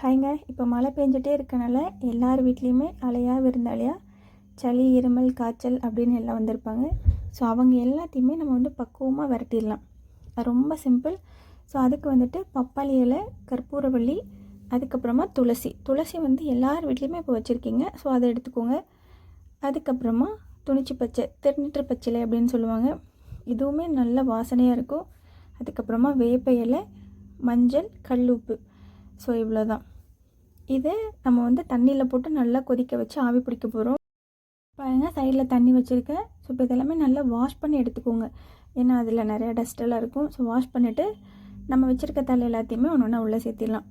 ஹாய்ங்க இப்போ மழை பெஞ்சிட்டே இருக்கனால எல்லார் வீட்லேயுமே அலையாக விருந்தாளியா சளி இருமல் காய்ச்சல் அப்படின்னு எல்லாம் வந்திருப்பாங்க. ஸோ அவங்க எல்லாத்தையுமே நம்ம வந்து பக்குவமாக விரட்டிடலாம். ரொம்ப சிம்பிள் ஸோ அதுக்கு வந்துட்டு பப்பாளி இலை கற்பூரவள்ளி அதுக்கப்புறமா துளசி. துளசி வந்து எல்லார் வீட்லேயுமே இப்போ வச்சுருக்கீங்க. ஸோ அதை எடுத்துக்கோங்க. அதுக்கப்புறமா துணிச்சி பச்சை திருநீற்று பச்சிலை அப்படின்னு சொல்லுவாங்க. இதுவுமே நல்ல வாசனையாக இருக்கும். அதுக்கப்புறமா வேப்ப இலை மஞ்சள் கல் உப்பு ஸோ இவ்வளோ தான் இதை நம்ம வந்து தண்ணியில் போட்டு நல்லா கொதிக்க வச்சு ஆவி பிடிக்க போகிறோம் பாருங்கள் சைடில் தண்ணி வச்சுருக்கேன். ஸோ இப்போ இதெல்லாமே நல்லா வாஷ் பண்ணி எடுத்துக்கோங்க. ஏன்னா அதில் நிறையா டஸ்ட்டெல்லாம் இருக்கும். ஸோ வாஷ் பண்ணிவிட்டு நம்ம வச்சுருக்க தலை எல்லாத்தையுமே ஒன்று ஒன்றா உள்ளே சேர்த்திடலாம்.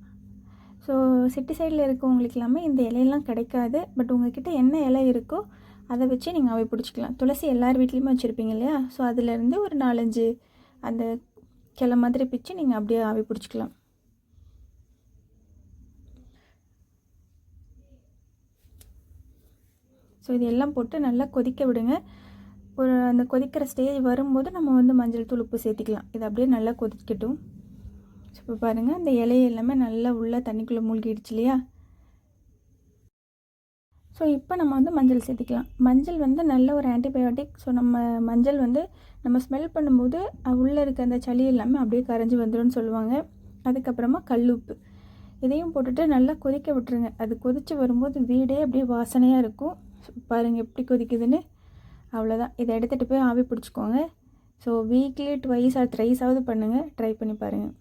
ஸோ சிட்டி சைடில் இருக்கவங்களுக்கு எல்லாமே இந்த இலையெல்லாம் கிடைக்காது. பட் உங்ககிட்ட என்ன இலை இருக்கோ அதை வச்சு நீங்கள் ஆவி பிடிச்சிக்கலாம். துளசி எல்லார் வீட்லேயுமே வச்சுருப்பீங்க இல்லையா? ஸோ அதுலேருந்து ஒரு நாலஞ்சு அந்த கிளை மாதிரி பிச்சு நீங்கள் அப்படியே ஆவி பிடிச்சிக்கலாம். ஸோ இது எல்லாம் போட்டு நல்லா கொதிக்க விடுங்க. ஒரு அந்த கொதிக்கிற ஸ்டேஜ் வரும்போது நம்ம வந்து மஞ்சள் தூள் உப்பு சேர்த்திக்கலாம். இது அப்படியே நல்லா கொதிக்கட்டும். ஸோ இப்போ பாருங்கள் அந்த இலையை எல்லாமே நல்லா உள்ளே தண்ணிக்குள்ளே மூழ்கிடுச்சு இல்லையா? ஸோ இப்போ நம்ம வந்து மஞ்சள் சேர்த்திக்கலாம். மஞ்சள் வந்து நல்ல ஒரு ஆன்டிபயோட்டிக் ஸோ நம்ம மஞ்சள் வந்து நம்ம ஸ்மெல் பண்ணும்போது உள்ளே இருக்க அந்த சளி எல்லாமே அப்படியே கரைஞ்சி வந்துடும் சொல்லுவாங்க. அதுக்கப்புறமா கல்லுப்பு இதையும் போட்டுட்டு நல்லா கொதிக்க விட்டுருங்க. அது கொதித்து வரும்போது வீடே அப்படியே வாசனையாக இருக்கும். பாருங்கள் எப்படி கொதிக்குதுன்னு. அவ்வளோதான் இதை எடுத்துகிட்டு போய் ஆவி பிடிச்சிக்கோங்க. ஸோ வீக்லி ட்வைஸ் ஆர் த்ரைஸாவது பண்ணுங்கள் ட்ரை பண்ணி பாருங்கள்